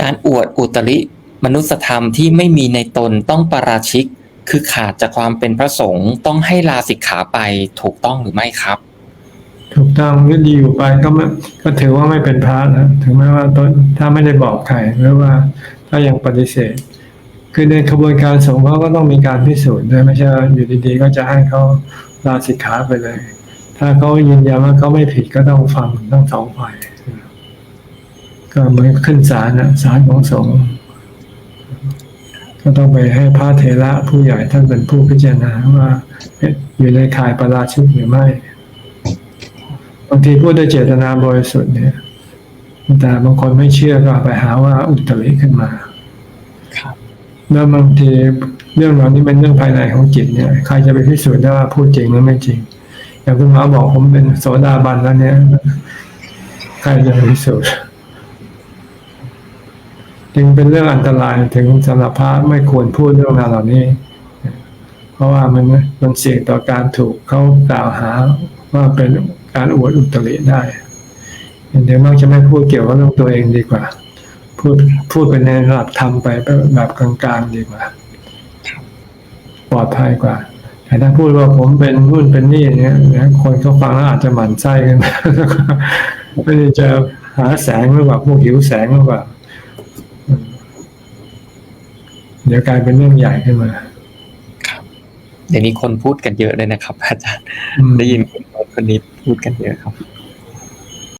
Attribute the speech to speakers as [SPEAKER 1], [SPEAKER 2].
[SPEAKER 1] การอวดอุตริมนุสธรรมที่ไม่มีในตนต้องปาราชิก คือขาดจากความเป็นพระสงฆ์ต้องให้ลาสิกขาไปถูกต้องหรือไม่ครับ
[SPEAKER 2] ถูกต้องก็ดีอยู่ไปก็ไม่ก็ถือว่าไม่เป็นพระนะถึงแม้ว่าตนถ้าไม่ได้บอกใครหรือว่าถ้ายังปฏิเสธ คือในขบวนการสงฆ์เขาก็ต้องมีการพิสูจน์ด้วยไม่ใช่อยู่ดีๆ ก็จะให้เขาลาสิกขาไปเลย ถ้าเขายืนยันว่าเขาไม่ผิดก็ต้องฟังทั้งสองฝ่าย ก็เหมือนขึ้นศาลนะศาลของสงฆ์ก็ต้องไปให้พระเทระผู้ใหญ่ท่านเป็นผู้พิจารณาว่าอยู่ในข่ายประราชิกหรือไม่บางทีพูดด้วยเจตนาบริสุทธิ์เนี่ย แต่บางคนไม่เชื่อก็ไปหาว่าอุตริขึ้นมา
[SPEAKER 1] ครับ
[SPEAKER 2] แล้วบางทีเรื่องเหล่านี้เป็นเรื่องภายในของจิตเนี่ยใครจะไปพิสูจน์ได้ว่าพูดจริงหรือไม่จริง อย่างคุณหมอบอกผมเป็นโสดาบันแล้วเนี่ย ใครจะไปพิสูจน์ จึงเป็นเรื่องอันตรายถึงสำหรับพระไม่ควรพูดเรื่องราวเหล่านี้ เพราะว่ามันมันเสี่ยงต่อการถูกเขากล่าวหาว่าเป็นการอวดอุตริได้เดี๋ยวมักจะไม่พูดเกี่ยวกับเรื่องตัวเองดีกว่า พูดพูดเป็นในระดับธรรมไปแบบกลางๆดีกว่า ปลอดภัยกว่า แต่ถ้าพูดว่าผมเป็นรุ่นเป็นนี่อย่างเงี้ยคนเขาฟังแล้วอาจจะหมั่นไส้กันไม่ได้จะหาแสงหรือเปล่าพวกหิวแสงหรือเปล่าอืม เดี๋ยวกลายเป็นเรื่องใหญ่ขึ้นมา
[SPEAKER 1] เดี๋ยวนี้คนพูดกันเยอะเลยนะครับ อาจารย์
[SPEAKER 2] อืม
[SPEAKER 1] ได้ยินคนโน้นคนนี้พูดกันเยอะครับ